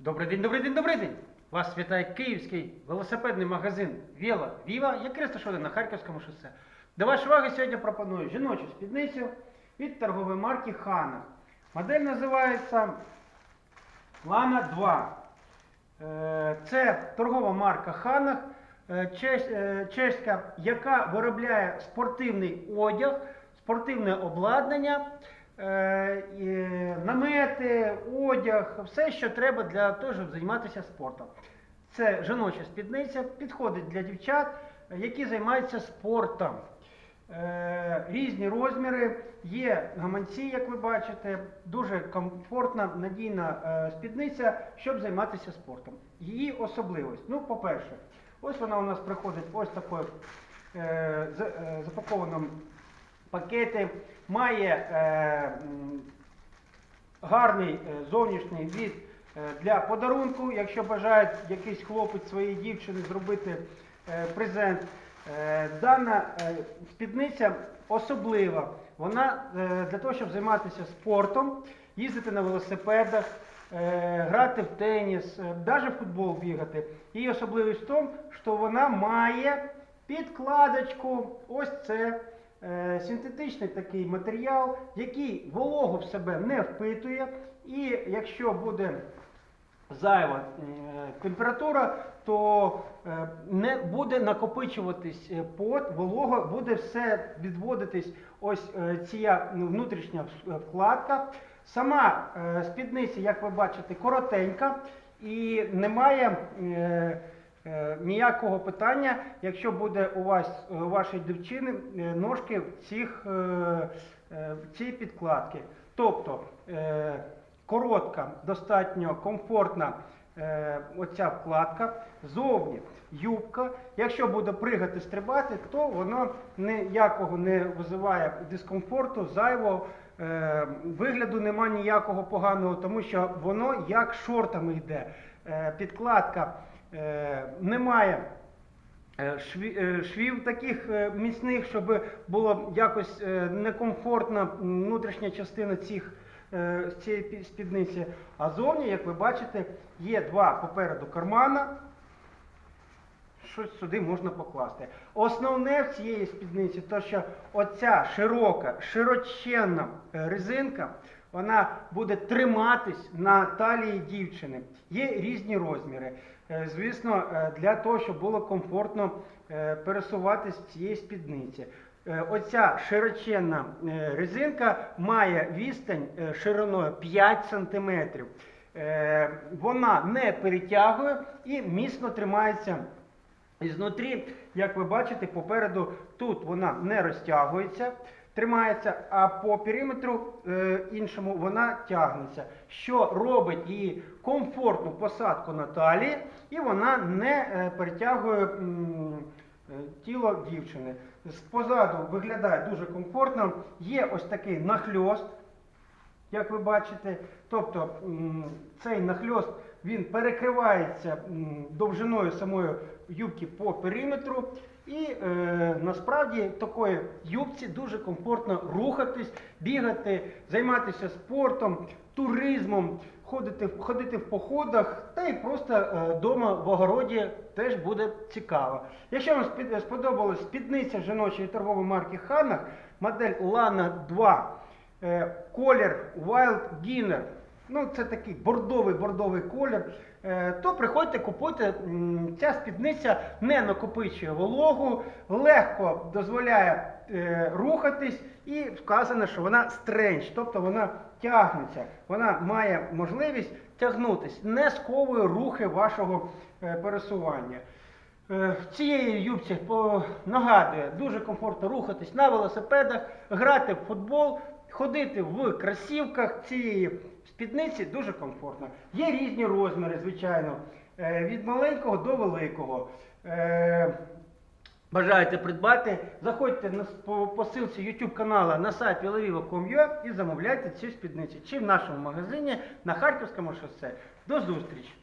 Добрий день, добрий день, добрий день! Вас вітає київський велосипедний магазин Віла Віва, який розташований на Харківському шосе. До вашої уваги сьогодні пропоную жіночу спідницю від торгової марки Хана. Модель називається Лана 2. Е, Це торгова марка Ханах, е, е, чеська, яка виробляє спортивний одяг, спортивне обладнання, намети, одяг, все, що треба для того, щоб займатися спортом. Це жіноча спідниця, підходить для дівчат, які займаються спортом. Е, Різні розміри, є гаманці, як ви бачите, дуже комфортна, надійна е, спідниця, щоб займатися спортом. Її особливість. Ну, по-перше, ось вона у нас приходить ось такою е, запакованому пакеті, має гарний е, зовнішній від е, для подарунку, якщо бажає якийсь хлопець своїй дівчині зробити е, презент. Дана спідниця особлива. Вона для того, щоб займатися спортом, їздити на велосипедах, грати в теніс, навіть в футбол бігати. Її особливість в тому, що вона має підкладочку. Ось це е, синтетичний такий матеріал, який вологу в себе не впитує. І якщо буде зайва е, температура, то е, не буде накопичуватись пот, волога, буде все відводитись ось ця внутрішня вкладка. Сама спідниця, як ви бачите, коротенька і немає ніякого питання, якщо буде у вас у вашої дівчини е, ножки в цих е, е, в цій підкладці. Тобто е, коротка, достатньо комфортна е, оця вкладка, зовні юбка. Якщо буде пригати, стрибати, то воно ніякого не визиває дискомфорту, зайвого. Е, вигляду нема ніякого поганого, тому що воно як шортами йде. Е, підкладка е, немає е, е, швів таких е, міцних, щоб було якось е, некомфортна внутрішня частина цих, е, цієї спідниці. А зовні, як ви бачите, є два попереду кармана. Щось сюди можна покласти. Основне в цієї спідниці, то що оця широка, широченна е, резинка, вона буде триматись на талії дівчини. Є різні розміри. Е, Звісно, е, для того, щоб було комфортно пересуватись в цієї спідниці. Оця широченна резинка має відстань шириною 5 см. Вона не перетягує і міцно тримається і знутрі, як ви бачите, попереду тут вона не розтягується, тримається, а по периметру е, іншому вона тягнеться, що робить її комфортну посадку на талії, і вона не е, перетягує м, е, тіло дівчини. Позаду виглядає дуже комфортно. Є ось такий нахльост, як ви бачите. Тобто м, цей нахльост він перекривається довжиною самої юбки по периметру. І е, насправді такої юбці дуже комфортно рухатись, бігати, займатися спортом, туризмом, ходити, ходити в походах, та й просто вдома в огороді теж буде цікаво. Якщо вам сподобалась спідниця жіночої торгової марки Ханах, модель Lana 2, е, колір Wild Ginner, ну це такий бордовий бордовий колір, е, то приходьте, купуйте. Ця спідниця не накопичує вологу, легко дозволяє е, рухатись і вказано, що вона стренч, тобто вона тягнеться, вона має можливість тягнутись, не сковує рухи вашого е, пересування. В цієї юбці нагадує, дуже комфортно рухатись на велосипедах, грати в футбол, ходити в кросівках цієї спідниці дуже комфортно. Є різні розміри, звичайно, е, від маленького до великого. Е, Бажаєте придбати, заходьте на, по посилці YouTube каналу на сайт vilaviva.com.ua і замовляйте цю спідницю чи в нашому магазині на Харківському шосе. До зустрічі!